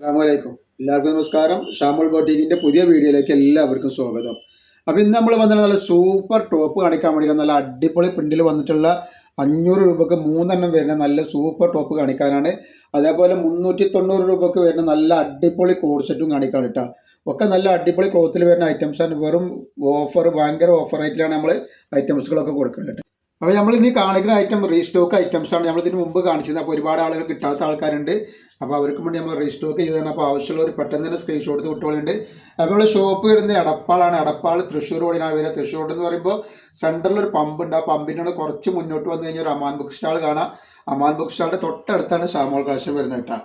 അസ്സാമലൈക്കും എല്ലാവർക്കും നമസ്കാരം. ഷാമുൾ ബോട്ടിക്കിന്റെ പുതിയ വീഡിയോയിലേക്ക് എല്ലാവർക്കും സ്വാഗതം. അപ്പോൾ ഇന്ന് നമ്മൾ വന്നിട്ട് നല്ല സൂപ്പർ ടോപ്പ് കാണിക്കാൻ വേണ്ടി നല്ല അടിപൊളി പ്രിന്റിൽ വന്നിട്ടുള്ള അഞ്ഞൂറ് രൂപക്ക് മൂന്നെണ്ണം വരുന്ന നല്ല സൂപ്പർ ടോപ്പ് കാണിക്കാനാണ്. അതേപോലെ മുന്നൂറ്റി തൊണ്ണൂറ് രൂപക്ക് വരുന്ന നല്ല അടിപൊളി കോഡ് സെറ്റും കാണിക്കാൻ കേട്ടോ ഒക്കെ നല്ല അടിപൊളി ക്ലോത്തിൽ വരുന്ന ഐറ്റംസ് ആണ്. വെറും ഓഫർ ഭയങ്കര ഓഫർ റേറ്റിലാണ് നമ്മൾ ഐറ്റംസുകളൊക്കെ കൊടുക്കുന്നത് കേട്ടോ അപ്പോൾ നമ്മൾ ഇന്ന് കാണിക്കുന്ന ഐറ്റം റീസ്റ്റോക്ക് ഐറ്റംസ് ആണ് നമ്മൾ ഇതിന് മുമ്പ് കാണിച്ചത്. അപ്പോൾ ഒരുപാട് ആളുകൾ കിട്ടാത്ത ആൾക്കാരുണ്ട്. അപ്പോൾ അവർക്ക് വേണ്ടി നമ്മൾ റീസ്റ്റോക്ക് ചെയ്ത് തന്നെ അപ്പോൾ ആവശ്യമുള്ളവർ പെട്ടെന്ന് തന്നെ സ്ക്രീൻഷോട്ട് കുട്ടികളുണ്ട് അപ്പോൾ ഷോപ്പ് വരുന്നത് എടപ്പാളാണ്. എടപ്പാൾ തൃശ്ശൂർ റോഡിനാണ് വരുന്നത്. തൃശ്ശൂർ റോഡ് എന്ന് പറയുമ്പോൾ സെന്ററിൽ ഒരു പമ്പ് ഉണ്ട്. ആ പമ്പിനോട് കുറച്ച് മുന്നോട്ട് വന്നു കഴിഞ്ഞാൽ ഒരു അമാൻ ബുക്ക് സ്റ്റാൾ കാണാം. അമാൻ ബുക്ക് സ്റ്റാളിന്റെ തൊട്ടടുത്താണ് ഷാമോൾ കളക്ഷൻ വരുന്നത് കേട്ടോ.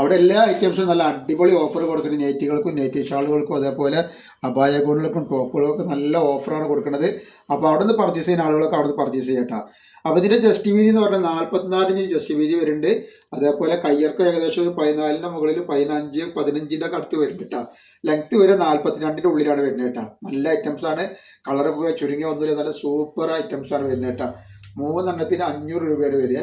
അവിടെ എല്ലാ ഐറ്റംസും നല്ല അടിപൊളി ഓഫർ കൊടുക്കുന്നത് നെറ്റുകൾക്കും നെറ്റ് ഷാളുകൾക്കും അതേപോലെ അപായ ഗോണുകൾക്കും ടോപ്പുകൾക്കും നല്ല ഓഫറാണ് കൊടുക്കുന്നത്. അപ്പോൾ അവിടെ നിന്ന് പർച്ചേസ് ചെയ്യുന്ന ആളുകളൊക്കെ അവിടെ നിന്ന് പർച്ചേസ് ചെയ്യട്ടോ. അപ്പോൾ ഇതിന്റെ ജസ്റ്റ് വീതി എന്ന് പറഞ്ഞാൽ നാൽപ്പത്തിനാല് ഇഞ്ച് ജസ്റ്റ് വീതി വരുന്നുണ്ട്. അതേപോലെ കയ്യർക്കും ഏകദേശം ഒരു പതിനാലിന്റെ മുകളിൽ പതിനഞ്ച് പതിനഞ്ചിന്റെ ഒക്കെ അടുത്ത് വരുന്നുണ്ട് കേട്ടോ. ലെങ്ത് വരെ നാൽപ്പത്തിരണ്ടിന്റെ ഉള്ളിലാണ് വരുന്നത് കേട്ടോ. നല്ല ഐറ്റംസ് ആണ്. കളർ പോയ ചുരുങ്ങിയ ഒന്നുമില്ല. നല്ല സൂപ്പർ ഐറ്റംസ് ആണ് വരുന്നത് കേട്ടോ. മൂന്നെണ്ണത്തിന് അഞ്ഞൂറ് രൂപയുടെ വരിക.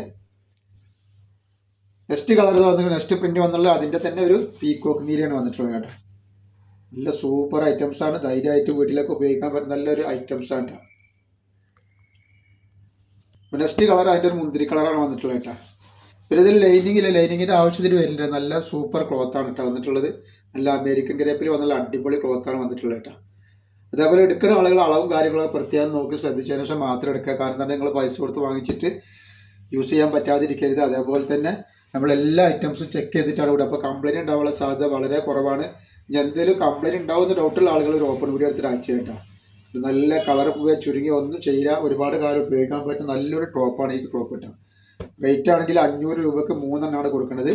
നെക്സ്റ്റ് കളർ വന്നിട്ട് നെക്സ്റ്റ് പ്രിന്റ് വന്നുള്ള അതിന്റെ തന്നെ ഒരു പീക്കോക്ക് നീലയാണ് വന്നിട്ടുള്ളത് കേട്ടോ. നല്ല സൂപ്പർ ഐറ്റംസ് ആണ്. ധൈര്യമായിട്ട് വീട്ടിലേക്ക് ഉപയോഗിക്കാൻ പറ്റുന്ന നല്ലൊരു ഐറ്റംസ് ആണ് കേട്ടോ. നെക്സ്റ്റ് കളർ അതിന്റെ ഒരു മുന്തിരി കളറാണ് വന്നിട്ടുള്ളത് കേട്ടോ. പിന്നെ ഇതിൽ ലൈനിങ് ഇല്ല? ലൈനിങ്ങിന്റെ ആവശ്യത്തിന് വരില്ല നല്ല സൂപ്പർ ക്ലോത്ത് ആണ് കേട്ടോ വന്നിട്ടുള്ളത്. നല്ല അമേരിക്കൻ ഗ്രേപ്പിൽ വന്നുള്ള അടിപൊളി ക്ലോത്ത് ആണ് വന്നിട്ടുള്ളത് കേട്ടോ. അതേപോലെ എടുക്കുന്ന ആളുകൾ അളവും കാര്യങ്ങളൊക്കെ പ്രത്യേകം നോക്കി ശ്രദ്ധിച്ചതിന് ശേഷം മാത്രം എടുക്കുക. കാരണം തന്നെ നിങ്ങൾ പൈസ കൊടുത്ത് വാങ്ങിച്ചിട്ട് യൂസ് ചെയ്യാൻ പറ്റാതിരിക്കരുത്. അതേപോലെ തന്നെ നമ്മൾ എല്ലാ ഐറ്റംസും ചെക്ക് ചെയ്തിട്ടാണ് ഇവിടെ. അപ്പോൾ കംപ്ലൈന്റ് ഉണ്ടാവാനുള്ള സാധ്യത വളരെ കുറവാണ്. ഇനി എന്തെങ്കിലും കംപ്ലൈന്റ് ഉണ്ടാവുന്ന ഡൗട്ടുള്ള ആളുകൾ ഒരു ഓപ്പൺ വീഡിയോ എടുത്തിട്ട് അയച്ചു കേട്ടോ നല്ല കളർ പോവുക ചുരുങ്ങി ഒന്നും ചെയ്യില്ല ഒരുപാട് കാലം ഉപയോഗിക്കാൻ പറ്റുന്ന നല്ലൊരു ടോപ്പാണ് ഈ ടോപ്പ് കേട്ടോ റേറ്റ് ആണെങ്കിൽ അഞ്ഞൂറ് രൂപക്ക് മൂന്നെണ്ണമാണ് കൊടുക്കുന്നത്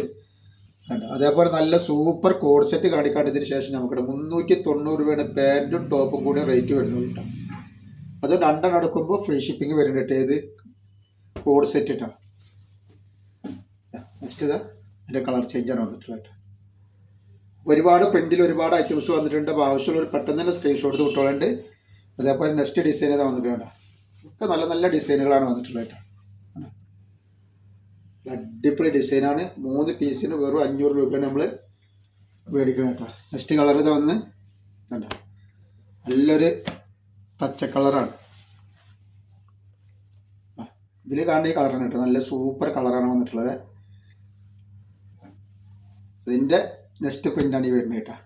അതേപോലെ നല്ല സൂപ്പർ കോഡ് സെറ്റ് കാണിക്കാണ്ടതിന് ശേഷം നമുക്ക് മുന്നൂറ്റി തൊണ്ണൂറ് രൂപയാണ് പാന്റും ടോപ്പും കൂടി റേറ്റ് വരുന്നത് കേട്ടോ. അത് രണ്ടെണ്ണം എടുക്കുമ്പോൾ ഫ്രീ ഷിപ്പിംഗ് വരുന്നുണ്ട് ഏത്? കോഡ് സെറ്റ് കേട്ടോ നെക്സ്റ്റ് ഇതാ അതിന്റെ കളർ ചേഞ്ചാണ് വന്നിട്ടുള്ളത് ഒരുപാട് പ്രിന്റിൽ ഒരുപാട് ഐറ്റംസ് വന്നിട്ടുണ്ട്. അപ്പോൾ ആവശ്യമുള്ള ഒരു പെട്ടെന്ന് തന്നെ സ്ക്രീൻഷോട്ട് കിട്ടുന്നുണ്ട് അതേപോലെ നെക്സ്റ്റ് ഡിസൈൻ ഏതാ വന്നിട്ടുണ്ട് ഒക്കെ നല്ല നല്ല ഡിസൈനുകളാണ് വന്നിട്ടുള്ളത് അടിപൊളി ഡിസൈനാണ് മൂന്ന് പീസിന് വെറും അഞ്ഞൂറ് രൂപയാണ് നമ്മൾ മേടിക്കുന്നത് കേട്ടോ. നെക്സ്റ്റ് കളർ ഇത് വന്ന്? നല്ലൊരു പച്ച കളറാണ് ഇതിൽ കാണുന്ന ഈ കളറാണ് കേട്ടോ. നല്ല സൂപ്പർ കളറാണ് വന്നിട്ടുള്ളത്. ഇതിന്റെ നെക്സ്റ്റ് പ്രിന്റാണ് ഈ വരുന്നത് കേട്ടോ.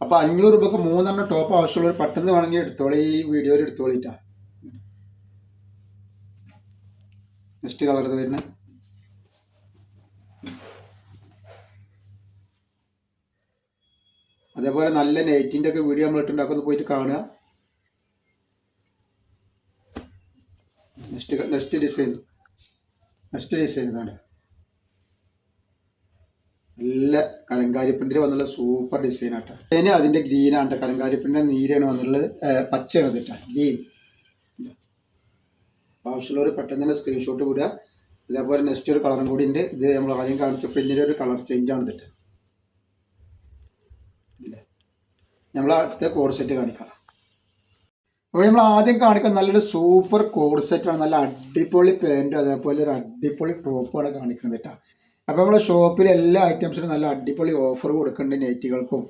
അപ്പോൾ അഞ്ഞൂറ് രൂപക്ക് മൂന്നെണ്ണം ടോപ്പ് ആവശ്യമുള്ളവർ പെട്ടെന്ന് വേണമെങ്കിൽ എടുത്തോളി ഈ വീഡിയോയിൽ എടുത്തോളിട്ടാ നെക്സ്റ്റ് കളർ ഇത് വരുന്നത്. അതേപോലെ നല്ല നെറ്റിന്റെ ഒക്കെ വീഡിയോ നമ്മൾ ഇട്ടുണ്ടാക്കുന്ന പോയിട്ട് കാണുക. Next next design next design ഇതാണ്. നല്ല കലങ്കാരി പ്രിന്റിൽ വന്നുള്ള സൂപ്പർ ഡിസൈൻ ആട്ടോ. അതിന്റെ ഗ്രീൻ ആണ് കലങ്കാരി പ്രിന്റിന്റെ നീരാണ് വന്നുള്ളത് പച്ചയാണ് കേട്ടോ ഗ്രീൻ ആവശ്യമുള്ളവർ പെട്ടെന്ന് തന്നെ സ്ക്രീൻഷോട്ട് വിടുക ഇതേപോലെ നെക്സ്റ്റ് ഒരു കളറും കൂടി ഉണ്ട്. ഇത് നമ്മൾ ആദ്യം കാണിച്ച പിന്നീട് ഒരു കളർ ചേഞ്ച് ആണ് ഇതിട്ട് നമ്മൾ അടുത്ത കോഡ് സെറ്റ് കാണിക്കാം. അപ്പോൾ നമ്മൾ ആദ്യം കാണിക്കുന്ന നല്ലൊരു സൂപ്പർ കോഡ് സെറ്റാണ് നല്ല അടിപൊളി പാന്റും അതേപോലെ ഒരു അടിപൊളി ടോപ്പുമാണ് കാണിക്കുന്നത് കേട്ടോ അപ്പോൾ നമ്മുടെ ഷോപ്പിൽ എല്ലാ ഐറ്റംസിനും നല്ല അടിപൊളി ഓഫർ കൊടുക്കുന്നുണ്ട് നെറ്റുകൾക്കും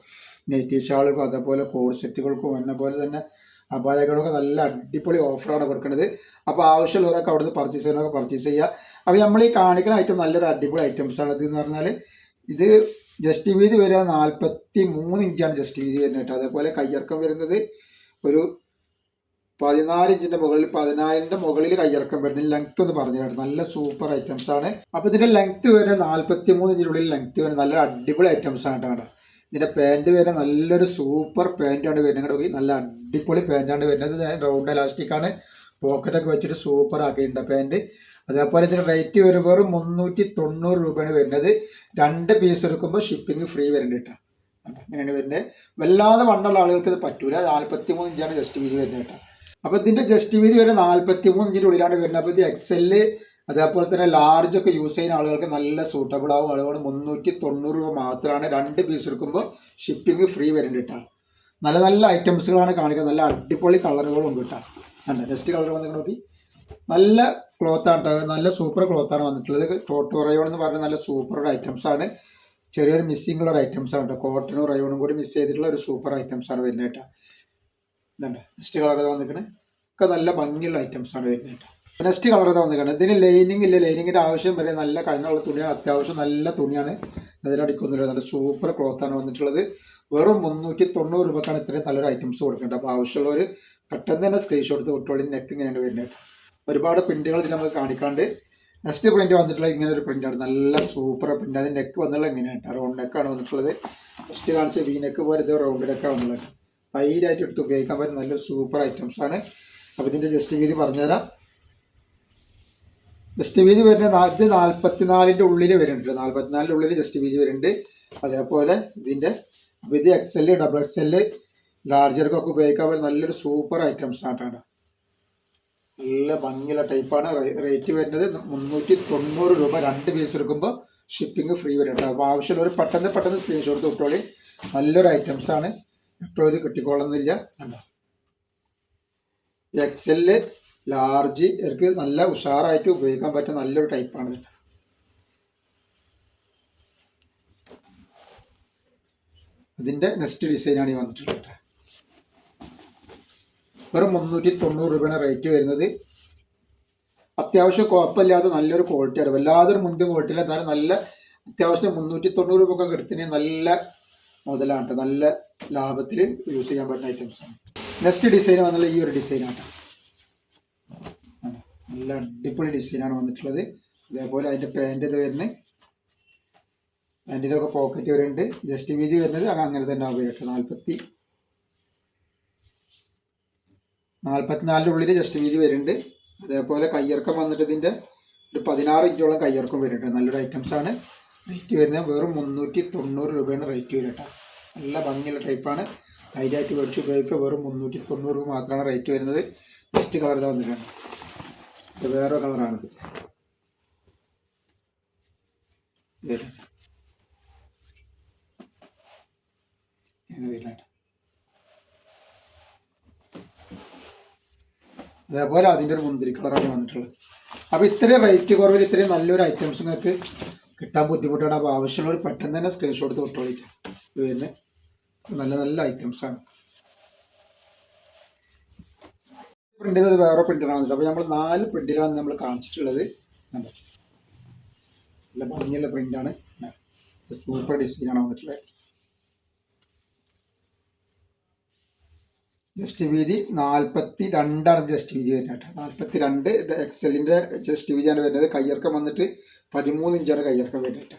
നെറ്റി ഷാളുകൾക്കും അതേപോലെ കോഡ് സെറ്റുകൾക്കും എന്നെ പോലെ തന്നെ അപായകൾക്കൊക്കെ നല്ല അടിപൊളി ഓഫറാണ് കൊടുക്കുന്നത് അപ്പോൾ ആവശ്യമുള്ളവരൊക്കെ അവിടുന്ന് പർച്ചേസ് ചെയ്യുന്നവരൊക്കെ പർച്ചേസ് ചെയ്യുക. അപ്പോൾ നമ്മൾ ഈ കാണിക്കുന്ന ഐറ്റം നല്ലൊരു അടിപൊളി ഐറ്റംസ് ആണ്. ഇതെന്ന് പറഞ്ഞാൽ ഇത് ജസ്റ്റ് വീതി വരിക നാൽപ്പത്തി മൂന്ന് ഇഞ്ചാണ് ജസ്റ്റ് വീതി വരുന്നത് കേട്ടോ. അതേപോലെ കയ്യിറക്കം വരുന്നത് ഒരു പതിനാല് ഇഞ്ചിന്റെ മുകളിൽ പതിനായിരിന്റെ മുകളിൽ കയ്യിറക്കം വരുന്ന ലെങ്ത് എന്ന് പറഞ്ഞു കേട്ടോ. നല്ല സൂപ്പർ ഐറ്റംസ് ആണ്. അപ്പൊ ഇതിന്റെ ലെങ്ത് വരെ നാല്പത്തി മൂന്ന് ഇഞ്ചിനുള്ളിൽ ലെങ്ത് വരെ നല്ല അടിപൊളി ഐറ്റംസ് ആണ് കേട്ടോ. ഇതിന്റെ പാന്റ് വരെ നല്ലൊരു സൂപ്പർ പാന്റ് ആണ് വരുന്നത് നല്ല അടിപൊളി പാന്റ് ആണ് വരുന്നത്. റൗണ്ട് ഇലാസ്റ്റിക് ആണ്. പോക്കറ്റ് ഒക്കെ വെച്ചിട്ട് സൂപ്പർ ആക്കിയിട്ടുണ്ട് പാന്റ് അതേപോലെ ഇതിന്റെ റേറ്റ് വരും വെറും മുന്നൂറ്റി തൊണ്ണൂറ് രൂപയാണ് വരുന്നത്. രണ്ട് പീസ് എടുക്കുമ്പോൾ ഷിപ്പിംഗ് ഫ്രീ വരുന്നുണ്ട് കേട്ടോ. അങ്ങനെയാണ് വരുന്നത്. വല്ലാതെ വണ്ണുള്ള ആളുകൾക്ക് ഇത് പറ്റൂല. നാല്പത്തി മൂന്ന് ഇഞ്ചാണ് ജസ്റ്റ് വീതി വരുന്നത് കേട്ടോ. അപ്പോൾ ഇതിന്റെ ജസ്റ്റ് വീതി വരെ നാല്പത്തി മൂന്ന് ഇഞ്ചിന്റെ ഉള്ളിലാണ് വരുന്നത്. അപ്പോൾ ഇത് എക്സെൽ അതേപോലെ തന്നെ ലാർജ് ഒക്കെ യൂസ് ചെയ്യുന്ന ആളുകൾക്ക് നല്ല സൂട്ടബിൾ ആവും. അതുകൊണ്ട് മുന്നൂറ്റി തൊണ്ണൂറ് രൂപ മാത്രമാണ് രണ്ട് പീസ് എടുക്കുമ്പോൾ ഷിപ്പിംഗ് ഫ്രീ വരുന്നുണ്ട് കേട്ടോ നല്ല നല്ല ഐറ്റംസുകളാണ് കാണിക്കുന്നത്. നല്ല അടിപൊളി കളറുകളും ഉണ്ട് കേട്ടോ അല്ല ജസ്റ്റ് കളർ വന്നിട്ട് നോക്കി. നല്ല ക്ലോത്ത് ആണ് കേട്ടോ നല്ല സൂപ്പർ ക്ലോത്ത് ആണ് വന്നിട്ടുള്ളത്. ടോട്ടോറയോൺ എന്ന് പറഞ്ഞ നല്ല സൂപ്പർ ഐറ്റംസ് ആണ്. ചെറിയൊരു മിസ്സിംഗ് ഉള്ള ഐറ്റംസ് ആണ് കേട്ടോ കോട്ടനും റയോണും കൂടി മിസ് ചെയ്തിട്ടുള്ള ഒരു സൂപ്പർ ഐറ്റംസ് ആണ് വരുന്നത് കേട്ടോ ഇതുണ്ട്. നെക്സ്റ്റ് കളർ ഏതാ വന്നിരിക്കണേ? ഒക്കെ നല്ല ഭംഗിയുള്ള ഐറ്റംസ് ആണ് വരുന്നത് കേട്ടോ. നെക്സ്റ്റ് കളർ ഏതാ വന്നിരിക്കണേ? ഇതിന് ലൈനിങ് ഇല്ല? ലൈനിങ്ങിന്റെ ആവശ്യം വരെ നല്ല കഴിഞ്ഞുള്ള തുണിയാണ്. അത്യാവശ്യം നല്ല തുണിയാണ്. അതിലടിക്കൊന്നുമില്ല നല്ല സൂപ്പർ ക്ലോത്ത് ആണ് വന്നിട്ടുള്ളത്. വെറും മുന്നൂറ്റി തൊണ്ണൂറ് രൂപക്കാണ് ഇത്രയും നല്ലൊരു ഐറ്റംസ് കൊടുക്കേണ്ടത്. അപ്പോൾ ആവശ്യമുള്ളവർ പെട്ടെന്ന് തന്നെ സ്ക്രീൻഷോട്ട് വിട്ടോളി നെക്ക് ഇങ്ങനെയാണ് വരുന്നത് ഒരുപാട് പ്രിന്റുകൾ ഇതിൽ നമുക്ക് കാണിക്കാണ്ട്. നെക്സ്റ്റ് പ്രിന്റ് വന്നിട്ടുള്ള ഇങ്ങനെ ഒരു പ്രിന്റാണ് നല്ല സൂപ്പർ പ്രിന്റ് അതിന് നെക്ക് വന്നുള്ള ഇങ്ങനെയാണ് റൗണ്ട് നെക്കാണ് വന്നിട്ടുള്ളത്. ഫസ്റ്റ് കാണിച്ച വി നെക്ക് പോലെ ഇത് റൗണ്ട് നെക്കാണ് വന്നുള്ളത് ധൈര്യമായിട്ട് എടുത്ത് ഉപയോഗിക്കാൻ പറ്റുന്ന നല്ല സൂപ്പർ ഐറ്റംസ് ആണ്. അപ്പോൾ ഇതിന്റെ ജസ്റ്റ് വീതി പറഞ്ഞുതരാം. ജസ്റ്റ് വീതി വരുന്നത് നാ- ഇത് നാൽപ്പത്തിനാലിന്റെ ഉള്ളിൽ വരുന്നുണ്ട്. നാൽപ്പത്തിനാലിന്റെ ഉള്ളിൽ ജസ്റ്റ് വീതി വരുന്നുണ്ട്. അതേപോലെ ഇതിന്റെ അപ്പോൾ ഇത് X L double X L ലാർജർക്കൊക്കെ ഉപയോഗിക്കാൻ പറ്റുന്ന നല്ലൊരു സൂപ്പർ ഐറ്റംസ് ആയിട്ടാണ് നല്ല ഭംഗിയുള്ള ടൈപ്പാണ് റേറ്റ് വരുന്നത് മുന്നൂറ്റി തൊണ്ണൂറ് രൂപ രണ്ട് പീസ് എടുക്കുമ്പോൾ ഷിപ്പിംഗ് ഫ്രീ വരുന്നുണ്ട് അപ്പോൾ ആവശ്യമുള്ളവർ പെട്ടെന്ന് പെട്ടെന്ന് സ്ക്രീൻഷോട്ട് വിട്ടോളി. നല്ലൊരു ഐറ്റംസ് എപ്പോഴും ഇത് കിട്ടിക്കോളുന്നില്ല. കണ്ടോ എക്സ് എൽ ലാർജ് ഇവർക്ക് നല്ല ഉഷാറായിട്ട് ഉപയോഗിക്കാൻ പറ്റുന്ന നല്ലൊരു ടൈപ്പാണ് ഇത് ഇതിന്റെ നെക്സ്റ്റ് ഡിസൈനാണ് ഈ വന്നിട്ടുള്ളത്. കേട്ടോ. വെറും മുന്നൂറ്റി തൊണ്ണൂറ് രൂപയാണ് റേറ്റ് വരുന്നത്. അത്യാവശ്യം കുഴപ്പമില്ലാതെ നല്ലൊരു ക്വാളിറ്റിയാണ് വല്ലാതൊരു മുന്തിയ ക്വാളിറ്റിയില്ല എന്നാലും നല്ല അത്യാവശ്യം മുന്നൂറ്റി തൊണ്ണൂറ് രൂപ ഒക്കെ കിട്ടുന്ന നല്ല മുതലാണ്. നല്ല ലാഭത്തിൽ യൂസ് ചെയ്യാൻ പറ്റുന്ന ഐറ്റംസ് ആണ്. നെക്സ്റ്റ് ഡിസൈൻ വന്നുള്ള ഈ ഒരു ഡിസൈനാണ് നല്ല അടിപൊളി ഡിസൈനാണ് വന്നിട്ടുള്ളത്. അതേപോലെ അതിന്റെ പാന്റ് ഇത് വരുന്നത്. പാന്റിന്റെ ഒക്കെ പോക്കറ്റ് വരുന്നുണ്ട്. ജസ്റ്റ് വീതി വരുന്നത് അങ്ങ് അങ്ങനെ തന്നെ ഉപയോഗിക്കട്ടെ നാൽപ്പത്തി നാൽപ്പത്തിനാലിന്റെ ഉള്ളിൽ ജസ്റ്റ് വീതി വരുന്നുണ്ട്. അതേപോലെ കയ്യിറക്കം വന്നിട്ട് ഇതിന്റെ ഒരു പതിനാറ് ഇഞ്ചോളം കയ്യിറക്കം വരുന്നുണ്ട്. നല്ലൊരു ഐറ്റംസ് ആണ്. റേറ്റ് വരുന്നത് വെറും മുന്നൂറ്റി തൊണ്ണൂറ് രൂപയാണ് റേറ്റ് വരിക കേട്ടോ. നല്ല ഭംഗിയുള്ള ടൈപ്പാണ് ധൈര്യമായിട്ട് മേടിച്ച് ഉപയോഗിക്കുക. വെറും മുന്നൂറ്റി തൊണ്ണൂറ് രൂപ മാത്രമാണ് റേറ്റ് വരുന്നത്. നെക്സ്റ്റ് കളർ തന്നെ വന്നിട്ടാണ് ഇത് വേറെ കളറാണിത് ഇത്. അതേപോലെ അതിന്റെ ഒരു മുന്തിരി കളറാണ് വന്നിട്ടുള്ളത്. അപ്പോൾ ഇത്രയും റേറ്റ് കുറവിൽ ഇത്രയും നല്ലൊരു ഐറ്റംസ് നിങ്ങൾക്ക് കിട്ടാൻ ബുദ്ധിമുട്ടാണ്. അപ്പോൾ ആവശ്യമുള്ളവർ പെട്ടെന്ന് തന്നെ സ്ക്രീൻഷോട്ട് എടുത്ത് വിട്ടോളിക്കാം. ഇത് തന്നെ നല്ല നല്ല ഐറ്റംസ് ആണ്. പ്രിന്റ് ചെയ്തത് വേറെ പ്രിന്ററാണ് വന്നിട്ട് അപ്പോൾ നമ്മൾ നാല് പ്രിന്റിലാണ് നമ്മൾ കാണിച്ചിട്ടുള്ളത്? നല്ല ഭംഗിയുള്ള പ്രിന്റാണ് സൂപ്പർ ഡിസൈനാണ് വന്നിട്ടുള്ളത്. ജസ്റ്റ് വീതി നാൽപ്പത്തി രണ്ടാണ് ജസ്റ്റ് വീതി വരുന്നത് നാൽപ്പത്തി രണ്ട് എക്സലിന്റെ ജസ്റ്റ് വീതിയാണ് വരുന്നത്. കയ്യിറക്കം വന്നിട്ട് പതിമൂന്ന് ഇഞ്ചാണ് കയ്യിറക്കം വേണ്ടിയിട്ട്.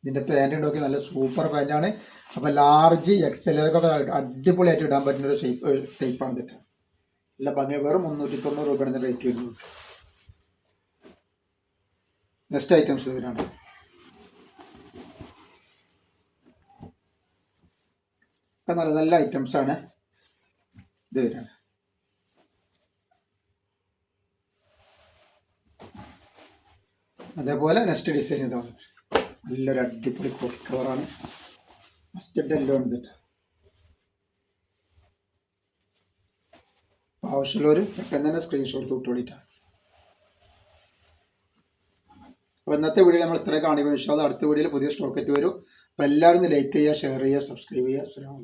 ഇതിന്റെ പാന്റ് നോക്കി നല്ല സൂപ്പർ പാന്റാണ് അപ്പോൾ ലാർജ് എക്സലൊക്കെ അടിപൊളിയായിട്ട് ഇടാൻ പറ്റുന്ന ഒരു ഷേപ്പ് ടൈപ്പാണ് ഇതിട്ട് നല്ല ഭംഗി വേറെ മുന്നൂറ്റി തൊണ്ണൂറ് രൂപയാണ് റേറ്റ് വരുന്നത്. നെക്സ്റ്റ് ഐറ്റംസ് ഇതിനാണ്. നല്ല നല്ല ഐറ്റംസ് ആണ് ഇത് വരാണ് അതേപോലെ നെക്സ്റ്റ് ഡിസൈൻ ഇതാണ് നല്ലൊരു അടിപൊളി കോഫി കളറാണ് മസ്റ്റഡ് എല്ലോ. അപ്പൊ ആവശ്യമുള്ളവർ പെട്ടെന്ന് തന്നെ സ്ക്രീൻഷോട്ട് വിട്ടുകൊണ്ടിട്ടാണ് അപ്പോൾ ഇന്നത്തെ വീഡിയോ നമ്മൾ ഇത്രയും കാണിക്കുന്നു വിശ്വാസം അടുത്ത വീഡിയോയിൽ പുതിയ സ്റ്റോക്കറ്റ് വരും. അപ്പോൾ എല്ലാവരും ലൈക്ക് ചെയ്യുക ഷെയർ ചെയ്യുക സബ്സ്ക്രൈബ് ചെയ്യുക. അസ്സാം